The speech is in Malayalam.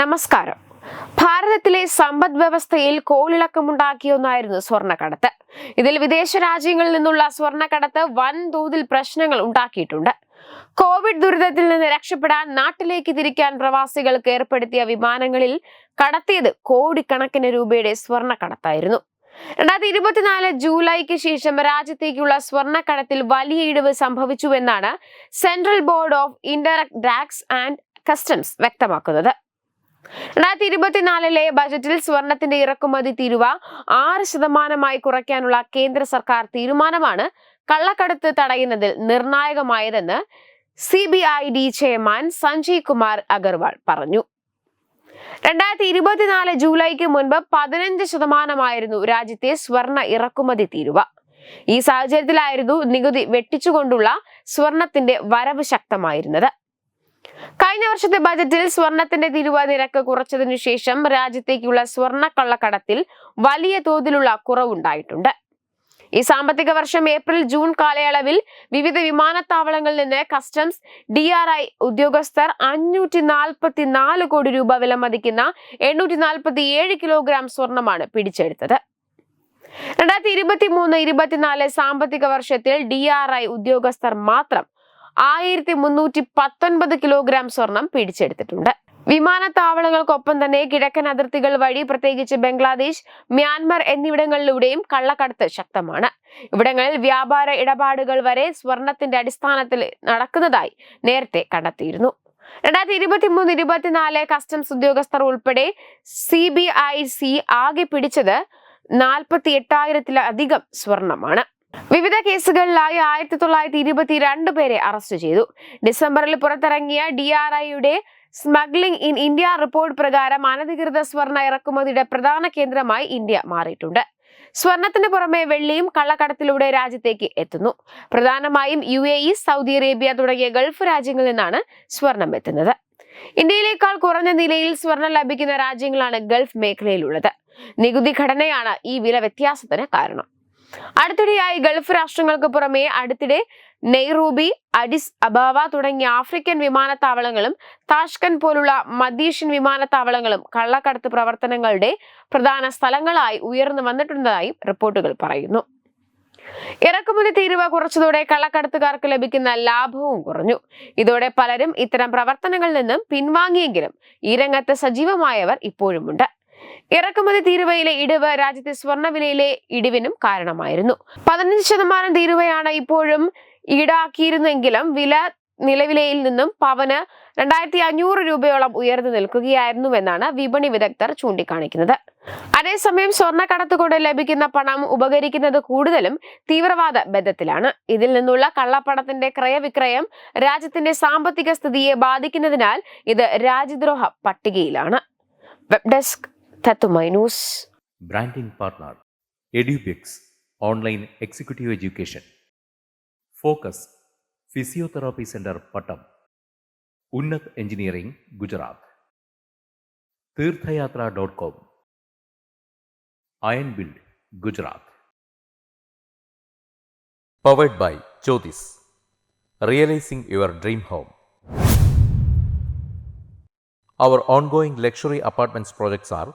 നമസ്കാരം ഭാരതത്തിലെ സമ്പദ് വ്യവസ്ഥയിൽ കോളിളക്കമുണ്ടാക്കിയ ഒന്നായിരുന്നു സ്വർണ്ണക്കടത്ത് ഇതിൽ വിദേശ രാജ്യങ്ങളിൽ നിന്നുള്ള സ്വർണ്ണക്കടത്ത് വൻതോതിൽ പ്രശ്നങ്ങൾ ഉണ്ടാക്കിയിട്ടുണ്ട് കോവിഡ് ദുരിതത്തിൽ നിന്ന് രക്ഷപ്പെടാൻ നാട്ടിലേക്ക് തിരിക്കാൻ പ്രവാസികൾക്ക് ഏർപ്പെടുത്തിയ വിമാനങ്ങളിൽ കടത്തിയത് കോടിക്കണക്കിന് രൂപയുടെ സ്വർണ്ണക്കടത്തായിരുന്നു രണ്ടായിരത്തി ഇരുപത്തിനാല് ജൂലൈക്ക് ശേഷം രാജ്യത്തേക്കുള്ള സ്വർണ്ണക്കടത്തിൽ വലിയ ഇടിവ് സംഭവിച്ചുവെന്നാണ് central board of indirect tax and customs വ്യക്തമാക്കുന്നത് രണ്ടായിരത്തി ഇരുപത്തിനാലിലെ ബജറ്റിൽ സ്വർണത്തിന്റെ ഇറക്കുമതി തീരുവ ആറ് ശതമാനമായി കുറയ്ക്കാനുള്ള കേന്ദ്ര സർക്കാർ തീരുമാനമാണ് കള്ളക്കടത്ത് തടയുന്നതിൽ നിർണായകമായതെന്ന് C B I D chairman Sanjay Kumar Agarwal പറഞ്ഞു രണ്ടായിരത്തി ഇരുപത്തിനാല് ജൂലൈക്ക് മുൻപ് പതിനഞ്ച് ശതമാനമായിരുന്നു രാജ്യത്തെ സ്വർണ ഇറക്കുമതി തീരുവ ഈ സാഹചര്യത്തിലായിരുന്നു നികുതി വെട്ടിച്ചുകൊണ്ടുള്ള സ്വർണത്തിന്റെ വരവ് ശക്തമായിരുന്നത് കഴിഞ്ഞ വർഷത്തെ ബജറ്റിൽ സ്വർണത്തിന്റെ തിരുവ നിരക്ക് കുറച്ചതിനു ശേഷം രാജ്യത്തേക്കുള്ള സ്വർണക്കള്ളക്കടത്തിൽ വലിയ തോതിലുള്ള കുറവുണ്ടായിട്ടുണ്ട് ഈ സാമ്പത്തിക വർഷം ഏപ്രിൽ ജൂൺ കാലയളവിൽ വിവിധ വിമാനത്താവളങ്ങളിൽ നിന്ന് കസ്റ്റംസ് ഡി ആർ ഐ ഉദ്യോഗസ്ഥർ അഞ്ഞൂറ്റി നാൽപ്പത്തി നാല് കോടി രൂപ വിലമതിക്കുന്ന എണ്ണൂറ്റി നാൽപ്പത്തി ഏഴ് കിലോഗ്രാം സ്വർണമാണ് പിടിച്ചെടുത്തത് രണ്ടായിരത്തി ഇരുപത്തി മൂന്ന് ഇരുപത്തിനാല് സാമ്പത്തിക വർഷത്തിൽ ഡി ആർ ഐ ഉദ്യോഗസ്ഥർ മാത്രം ആയിരത്തി മുന്നൂറ്റി പത്തൊൻപത് കിലോഗ്രാം സ്വർണം പിടിച്ചെടുത്തിട്ടുണ്ട് വിമാനത്താവളങ്ങൾക്കൊപ്പം തന്നെ കിഴക്കൻ അതിർത്തികൾ വഴി പ്രത്യേകിച്ച് ബംഗ്ലാദേശ് മ്യാൻമർ എന്നിവിടങ്ങളിലൂടെയും കള്ളക്കടത്ത് ശക്തമാണ് ഇവിടങ്ങളിൽ വ്യാപാര ഇടപാടുകൾ വരെ സ്വർണത്തിന്റെ അടിസ്ഥാനത്തിൽ നടക്കുന്നതായി നേരത്തെ കണ്ടെത്തിയിരുന്നു രണ്ടായിരത്തി ഇരുപത്തി മൂന്ന് ഇരുപത്തിനാല് കസ്റ്റംസ് ഉദ്യോഗസ്ഥർ ഉൾപ്പെടെ സി ബി ഐ സി ആകെ പിടിച്ചത് നാൽപ്പത്തി എട്ടായിരത്തിലധികം സ്വർണമാണ് വിവിധ കേസുകളിലായി ആയിരത്തി തൊള്ളായിരത്തി ഇരുപത്തി രണ്ട് പേരെ അറസ്റ്റ് ചെയ്തു ഡിസംബറിൽ പുറത്തിറങ്ങിയ ഡി ആർ ഐയുടെ സ്മഗ്ലിംഗ് ഇൻ ഇന്ത്യ റിപ്പോർട്ട് പ്രകാരം അനധികൃത സ്വർണ്ണ ഇറക്കുമതിയുടെ പ്രധാന കേന്ദ്രമായി ഇന്ത്യ മാറിയിട്ടുണ്ട് സ്വർണത്തിന് പുറമെ വെള്ളിയും കള്ളക്കടത്തിലൂടെ രാജ്യത്തേക്ക് എത്തുന്നു പ്രധാനമായും U A E Saudi Arabia തുടങ്ങിയ ഗൾഫ് രാജ്യങ്ങളിൽ നിന്നാണ് സ്വർണം എത്തുന്നത് ഇന്ത്യയിലേക്കാൾ കുറഞ്ഞ നിലയിൽ സ്വർണം ലഭിക്കുന്ന രാജ്യങ്ങളാണ് ഗൾഫ് മേഖലയിലുള്ളത് നികുതി ഘടനയാണ് ഈ വില വ്യത്യാസത്തിന് കാരണം അടുത്തിടെയായി ഗൾഫ് രാഷ്ട്രങ്ങൾക്ക് പുറമെ അടുത്തിടെ നെയ്റൂബി അഡിസ് അബാവ തുടങ്ങിയ ആഫ്രിക്കൻ വിമാനത്താവളങ്ങളും താഷ്കൻ പോലുള്ള മദീഷ്യൻ വിമാനത്താവളങ്ങളും കള്ളക്കടത്ത് പ്രവർത്തനങ്ങളുടെ പ്രധാന സ്ഥലങ്ങളായി ഉയർന്നു വന്നിട്ടുള്ളതായും റിപ്പോർട്ടുകൾ പറയുന്നു ഇറക്കുമതി തീരുവ കുറച്ചതോടെ കള്ളക്കടത്തുകാർക്ക് ലഭിക്കുന്ന ലാഭവും കുറഞ്ഞു ഇതോടെ പലരും ഇത്തരം പ്രവർത്തനങ്ങളിൽ നിന്നും പിൻവാങ്ങിയെങ്കിലും ഈ രംഗത്ത് സജീവമായവർ ഇപ്പോഴുമുണ്ട് ഇറക്കുമതി തീരുവയിലെ ഇടിവ് രാജ്യത്തെ സ്വർണ്ണവിലയിലെ ഇടിവിനും കാരണമായിരുന്നു പതിനഞ്ച് ശതമാനം തീരുവയാണ് ഇപ്പോഴും ഈടാക്കിയിരുന്നെങ്കിലും വില നിലവിലയിൽ നിന്നും പവന് രണ്ടായിരത്തി അഞ്ഞൂറ് രൂപയോളം ഉയർന്നു നിൽക്കുകയായിരുന്നുവെന്നാണ് വിപണി വിദഗ്ധർ ചൂണ്ടിക്കാണിക്കുന്നത് അതേസമയം സ്വർണ്ണക്കടത്ത് കൊണ്ട് ലഭിക്കുന്ന പണം ഉപകരിക്കുന്നത് കൂടുതലും തീവ്രവാദ ബന്ധത്തിലാണ് ഇതിൽ നിന്നുള്ള കള്ളപ്പണത്തിന്റെ ക്രയവിക്രയം രാജ്യത്തിന്റെ സാമ്പത്തിക സ്ഥിതിയെ ബാധിക്കുന്നതിനാൽ ഇത് രാജ്യദ്രോഹ പട്ടികയിലാണ് web desk Tattoo Minus. Branding Partner EduBix Online Executive Education. Focus Physiotherapy Center Patam. Unnat Engineering Gujarat. तीर्थयात्रा.com Iron Build Gujarat. Powered by Jyotis. Realizing your dream home. Our ongoing luxury apartments projects are